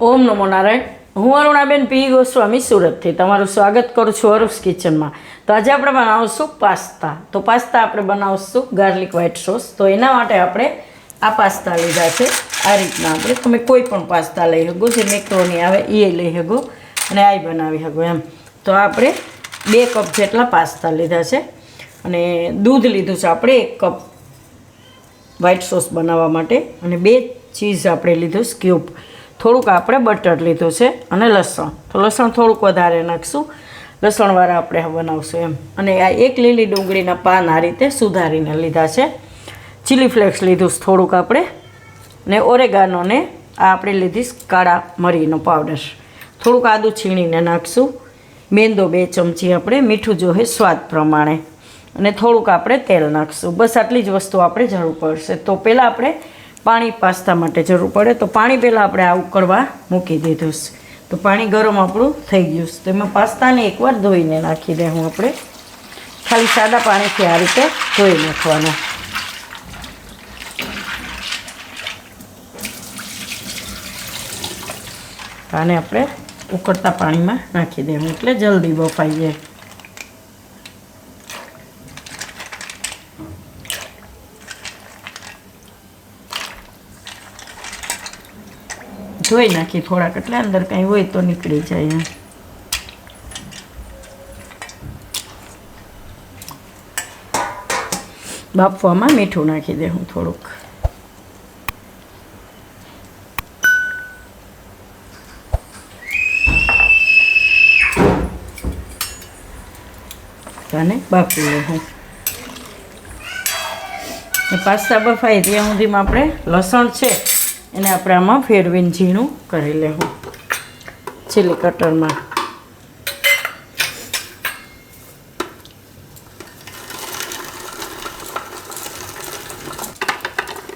ઓમ નમો નારાયણ. હું અરુણાબેન પી. ગોસ્વામી, સુરતથી. તમારું સ્વાગત કરું છું અરુસ કિચનમાં. તો આજે આપણે બનાવશું પાસ્તા. તો પાસ્તા આપણે બનાવશું ગાર્લિક વ્હાઇટ સોસ. તો એના માટે આપણે આ પાસ્તા લીધા છે. આ રીતના આપણે. તમે કોઈ પણ પાસ્તા લઈ શકો. જે મેક્રોની આવે એ લઈ શકો. અને આ બનાવી શકો એમ. તો આપણે બે કપ જેટલા પાસ્તા લીધા છે. અને દૂધ લીધું છે આપણે એક કપ વ્હાઈટ સોસ બનાવવા માટે. અને બે ચીઝ આપણે લીધું સ્ક્યુબ. થોડુંક આપણે બટર લીધું છે અને લસણ. તો લસણ થોડુંક વધારે નાખશું. લસણવાળા આપણે બનાવશું એમ. અને આ એક લીલી ડુંગળીના પાન આ રીતે સુધારીને લીધા છે. ચીલી ફ્લેક્સ લીધું થોડુંક આપણે. ને ઓરેગાનોને આ આપણે લીધી કાળા મરીનો પાવડર થોડુંક આદું છીણીને નાખશું. મેંદો બે ચમચી આપણે, મીઠું જોહે સ્વાદ પ્રમાણે. અને થોડુંક આપણે તેલ નાખશું. બસ આટલી જ વસ્તુ આપણે જરૂર પડશે. તો પહેલાં આપણે પાણી પાસ્તા માટે જરૂર પડે તો પાણી પહેલાં આપણે આ ઉકળવા મૂકી દીધું છે. તો પાણી ગરમ આપણું થઈ ગયું છે. તો એમાં પાસ્તાને એકવાર ધોઈને નાખી દેવું આપણે. ખાલી સાદા પાણીથી આ રીતે ધોઈ નાખવાનું. આને આપણે ઉકળતા પાણીમાં નાખી દેવું એટલે જલ્દી બફાઈ જાય. ધોઈ નાખી થોડાક, એટલે અંદર કંઈ હોય તો નીકળી જાય બાફવામાં મીઠું નાખી દે હું થોડુંક. અને બાફી લઉં હું. પાસ્તા બફાય ત્યાં સુધીમાં આપણે લસણ છે. એને આપણે આમાં ફેરવીને ઝીણું કરી લેવું. ચીલી કટરમાં.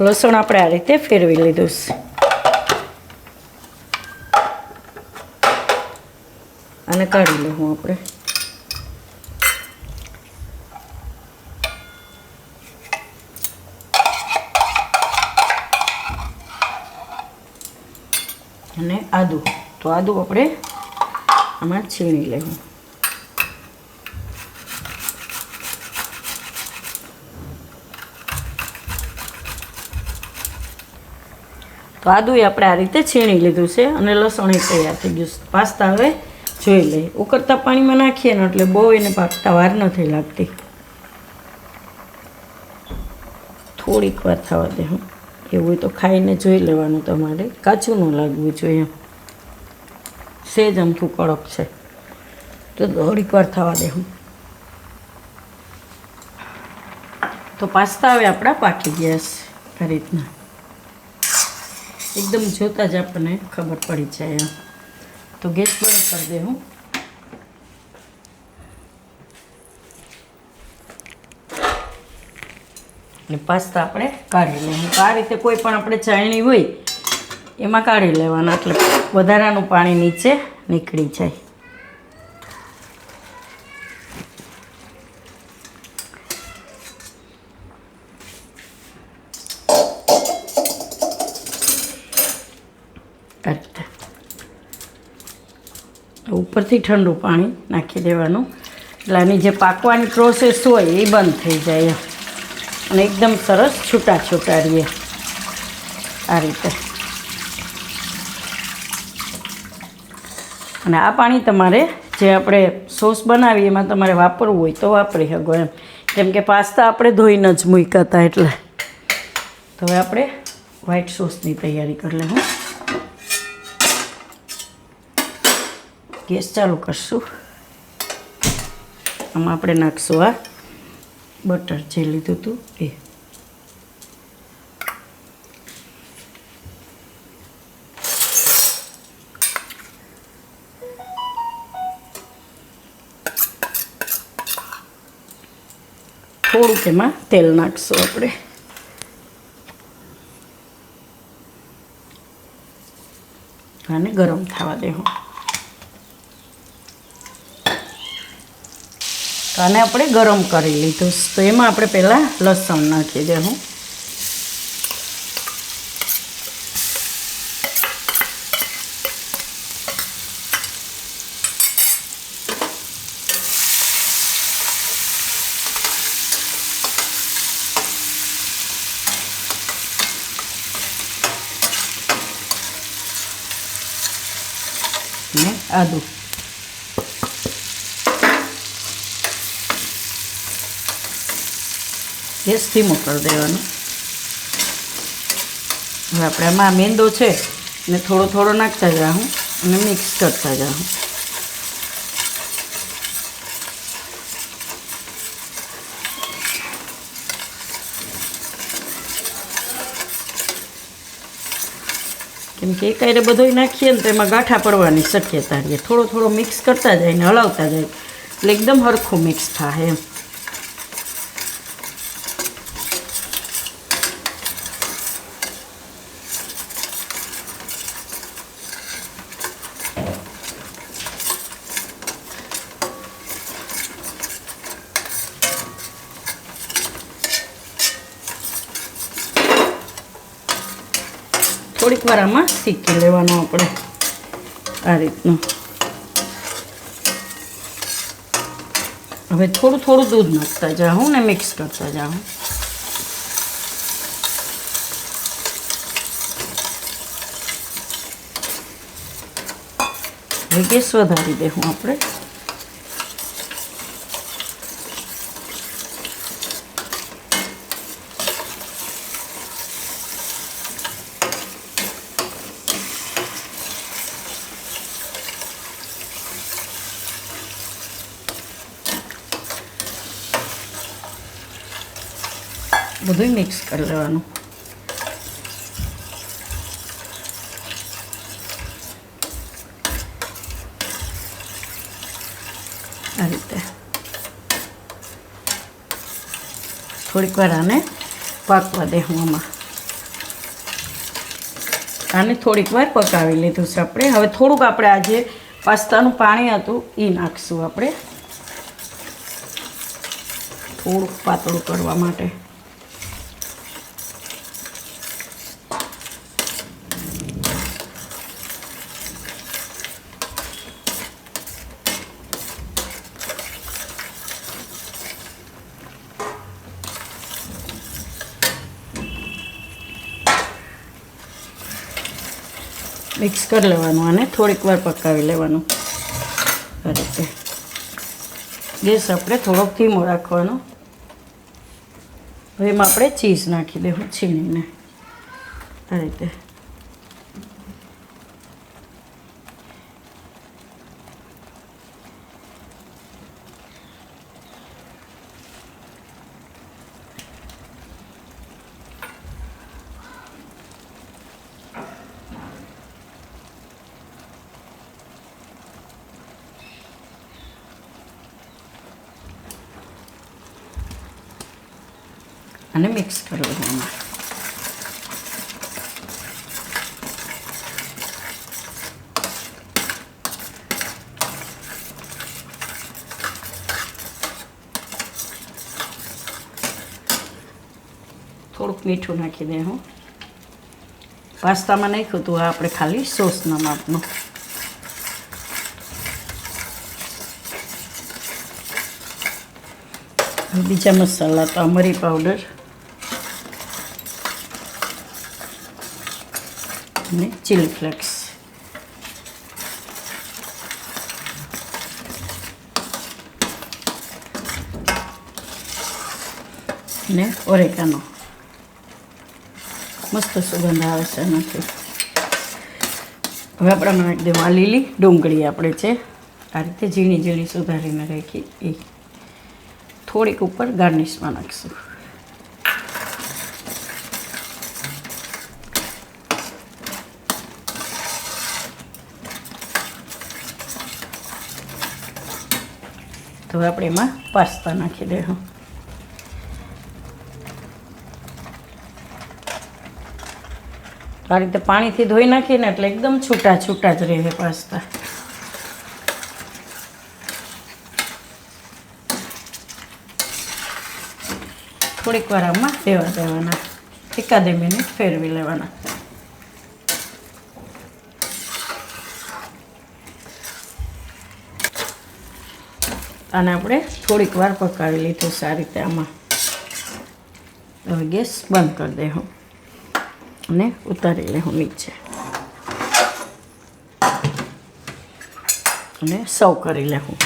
લસણ આપણે આ રીતે ફેરવી લીધું છે. અને કાઢી લેવું આપણે. આદું. તો આદું આપણે આમાં છીણી લેવું. તો આદું આપણે આ રીતે છીણી લીધું છે અને લસણ એ તૈયાર થઈ ગયું પાસ્તા હવે જોઈ લઈએ. ઉકળતા પાણીમાં નાખીએ ને એટલે બહુ એને પાકતા વાર નથી લાગતી. થોડીક વાર થવા દે, હું. એવું હોય તો ખાઈને જોઈ લેવાનું તમારે. કાચું ન લાગવું જોઈએ. સેજ અમથું કડક છે. તો થોડીક વાર થવા દે હું. તો પાસ્તા હવે આપણા પાકી ગયા છે, આ રીતના. એકદમ જોતાં જ આપણને ખબર પડી જાય તો ગેસ બંધ કરી દે હું. ને પાસ્તા આપણે કાઢી લઈએ. આ રીતે કોઈ પણ આપણે ચાળણી હોય, એમાં કાઢી લેવાના. એટલે વધારાનું પાણી નીચે નીકળી જાય. ઉપરથી ઠંડુ પાણી નાખી દેવાનું. એટલે આની જે પાકવાની પ્રોસેસ હોય એ બંધ થઈ જાય. અને એકદમ સરસ છૂટા છૂટાડીએ આ રીતે. અને આ પાણી તમારે જે આપણે સોસ બનાવીએ, એમાં તમારે વાપરવું હોય તો વાપરી શકો એમ. કેમ કે પાસ્તા આપણે ધોઈને જ મૂક્યા હતા એટલે. તો હવે આપણે વ્હાઈટ સોસની તૈયારી કરી લઉં ગેસ ચાલુ કરશું. આમાં આપણે નાખશું આ બટર જે લીધું હતું એ. થોડુંક એમાં તેલ નાખશું આપણે. આને ગરમ થવા દેવું. તો આને આપણે ગરમ કરી લીધું. તો એમાં આપણે પહેલાં લસણ નાખી દેવું. ને આદું. ગેસ ધીમો કરી દેવાનો. હવે આપણે આમાં મેંદો છે ને થોડો થોડો નાખતા જાઉં અને મિક્સ કરતા જાઉં કેમ કે એકાયરે બધોય નાખીએ ને તો એમાં ગાંઠા પડવાની શક્યતા રહે. થોડો થોડો મિક્સ કરતા જાય ને હલાવતા જાય. એટલે એકદમ હરખું મિક્સ થાય એમ. થોડીક વાર આમાં શીખી લેવાનું આપણે. આ રીતનું. હવે થોડું થોડું દૂધ નાખતા જાઉં ને મિક્સ કરતા જાઉં. ગેસ વધારી દેવું આપણે. બધું મિક્સ કરી લેવાનું. આ રીતે. થોડીક વાર આને પાકવા દેવું આમાં. આને થોડીક વાર પકાવી લીધું છે આપણે. હવે થોડુંક આપણે આજે પાસ્તાનું પાણી હતું એ નાખશું આપણે. થોડુંક પાતળું કરવા માટે. મિક્સ કરી લેવાનું અને થોડીક વાર પકાવી લેવાનું. આ રીતે. ગેસ આપણે થોડોક ધીમો રાખવાનો. હવે એમાં આપણે ચીઝ નાખી દેવું છીણીને. આ રીતે. અને મિક્સ કરી એમાં થોડુંક મીઠું નાખી દે હું. પાસ્તામાં નાખ્યું હતું, આ આપણે ખાલી સોસના માપનું. બીજા મસાલા તો અમરી પાવડર. અને ચીલી ફ્લેક્સ ને ઓરેકાનો મસ્ત સુગંધ આવે છે એનાથી. હવે આપણે નાખી દેવું લીલી ડુંગળી આપણે છે, આ રીતે ઝીણી ઝીણી સુધારીને રાખી, એ થોડીક ઉપર ગાર્નિશમાં નાખશું. હવે આપણે એમાં પાસ્તા નાખી દઈશું આ રીતે પાણીથી ધોઈ નાખીએ ને એટલે એકદમ છૂટા છૂટા જ રહે પાસ્તા. થોડીક વાર આમાં દેવા દેવાના. એકાદે મિનિટ ફેરવી લેવાના. આને આપણે થોડીક વાર પકાવી લીધું સારી રીતે આમાં. હવે ગેસ બંધ કરી દે અને ઉતારી લે હું નીચે. અને સર્વ કરી લેવું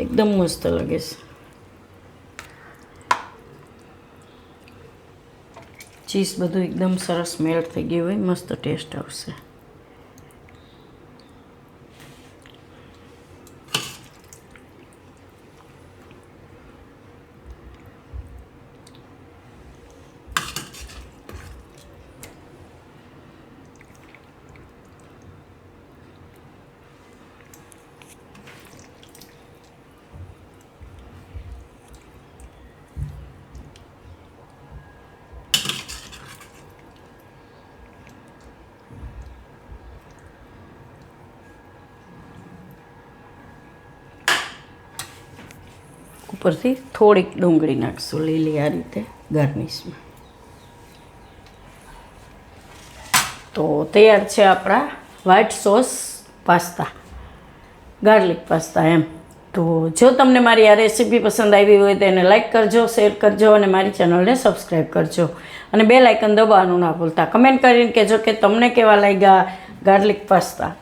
એકદમ મસ્ત લાગે છે. ચીઝ બધું એકદમ સરસ મેલ્ટ થઈ ગયું હોય, મસ્ત ટેસ્ટ આવશે. ઉપરથી થોડીક ડુંગળી નાખશું લીલી આ રીતે ગાર્નિશમાં. તો તૈયાર છે આપણા white sauce pasta garlic pasta એમ. તો જો તમને મારી આ રેસીપી પસંદ આવી હોય તો એને લાઇક કરજો શેર કરજો અને મારી ચેનલને સબસ્ક્રાઈબ કરજો. અને બે લાઇકન દબાવવાનું ના ભૂલતા. કમેન્ટ કરીને કહેજો કે તમને કેવા લાગ્યા ગાર્લિક પાસ્તા.